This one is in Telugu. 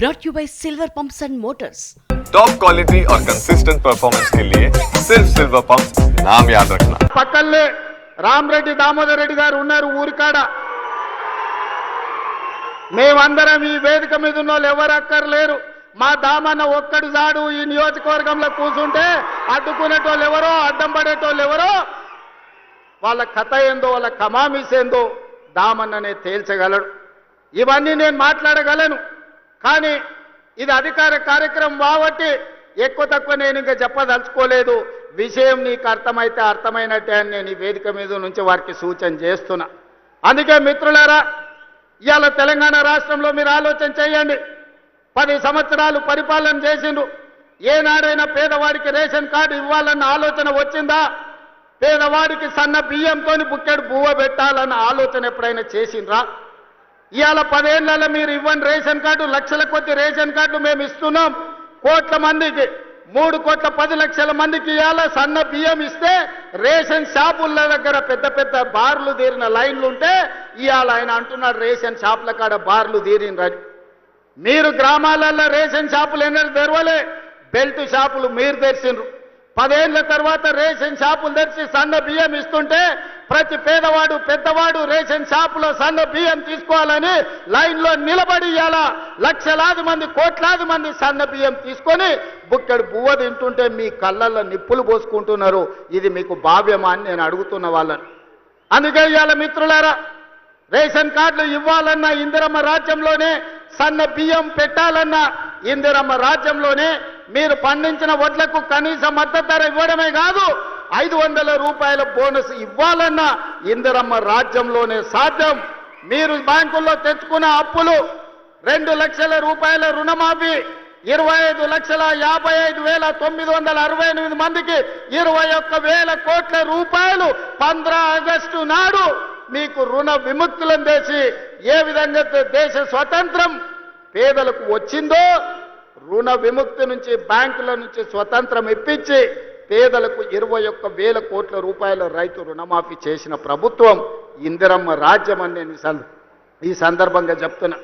brought you by Silver Pumps and Motors. Top quality और कंसिस्टेंट परफॉर्मेंस के लिए सिर्फ सिल्वर पंप नाम याद रखना పక్కల్లే రామరెడ్డి దామోదర్ రెడ్డి గారు ఉన్నారు ఊరికాడ మేమందరం ఈ వేదిక మీద ఉన్న వాళ్ళు ఎవరు అక్కర్లేరు మా దామన్న ఒక్కడు జాడు ఈ నియోజకవర్గంలో కూర్చుంటే అడ్డుకునేటోళ్ళు ఎవరో అడ్డం పడేటోళ్ళు ఎవరో వాళ్ళ కథ ఏందో వాళ్ళ కమామిస్ ఏందో దామన్ననే తేల్చగలడు ఇవన్నీ నేను మాట్లాడగలను కానీ ఇది అధికార కార్యక్రమం కాబట్టి ఎక్కువ తక్కువ నేను ఇంకా చెప్పదలుచుకోలేదు. విషయం నీకు అర్థమైతే అర్థమైనట్టే అని నేను ఈ వేదిక మీద నుంచి వారికి సూచన చేస్తున్నా. అందుకే మిత్రులారా ఇవాళ తెలంగాణ రాష్ట్రంలో మీరు ఆలోచన చేయండి. పది సంవత్సరాలు పరిపాలన చేసిండు ఏనాడైనా పేదవాడికి రేషన్ కార్డు ఇవ్వాలన్న ఆలోచన వచ్చిందా? పేదవాడికి సన్న బియ్యంతో బుక్కెడు బువ్వ పెట్టాలన్న ఆలోచన ఎప్పుడైనా చేసిండ్రా? ఇవాళ పదేళ్ళలో మీరు ఇవ్వండి రేషన్ కార్డు లక్షల కొద్ది రేషన్ కార్డు మేము ఇస్తున్నాం. కోట్ల మందికి మూడు కోట్ల పది లక్షల మందికి ఇవాళ సన్న బియ్యం ఇస్తే రేషన్ షాపుల దగ్గర పెద్ద పెద్ద బార్లు తీరిన లైన్లు ఉంటే ఇవాళ ఆయన అంటున్నాడు రేషన్ షాపుల కాడ బార్లు తీరిన మీరు గ్రామాలలో రేషన్ షాపులు ఎన్నడూ తెరవలే. బెల్ట్ షాపులు మీరు తెరిచిండ్రు పదేళ్ళ తర్వాత రేషన్ షాపులు తెరిచి సన్న బియ్యం ఇస్తుంటే ప్రతి పేదవాడు పెద్దవాడు రేషన్ షాపులో సన్న బియ్యం తీసుకోవాలని లైన్లో నిలబడి ఇవాళ లక్షలాది మంది కోట్లాది మంది సన్న బియ్యం తీసుకొని బుక్కెడు బువ్వ తింటుంటే మీ కళ్ళల్లో నిప్పులు పోసుకుంటున్నారు. ఇది మీకు భావ్యమా అని నేను అడుగుతున్న వాళ్ళని. అందుకే ఇవాళ మిత్రులారా రేషన్ కార్డులు ఇవ్వాలన్న ఇందిరమ్మ రాజ్యంలోనే సన్న బియ్యం పెట్టాలన్న ఇందిరమ్మ రాజ్యంలోనే మీరు పండించిన వడ్లకు కనీస మద్దతు ధర ఇవ్వడమే కాదు ఐదు వందల రూపాయల బోనస్ ఇవ్వాలన్న ఇందిరమ్మ రాజ్యంలోనే సాధ్యం. మీరు బ్యాంకుల్లో తెచ్చుకున్న అప్పులు రెండు లక్షల రూపాయల రుణమాఫీ ఇరవై ఐదు లక్షల యాభై ఐదు వేల తొమ్మిది వందల అరవై ఎనిమిది మందికి ఇరవై ఒక్క వేల కోట్ల రూపాయలు పంద్ర ఆగస్టు నాడు మీకు రుణ విముక్తులను చేసి ఏ విధంగా దేశ స్వతంత్రం పేదలకు వచ్చిందో రుణ విముక్తి నుంచి బ్యాంకుల నుంచి స్వతంత్రం ఇప్పించి పేదలకు ఇరవై ఒక్క వేల కోట్ల రూపాయల రైతు రుణమాఫీ చేసిన ప్రభుత్వం ఇందిరమ్మ రాజ్యం అని నేను ఈ సందర్భంగా చెప్తున్నా.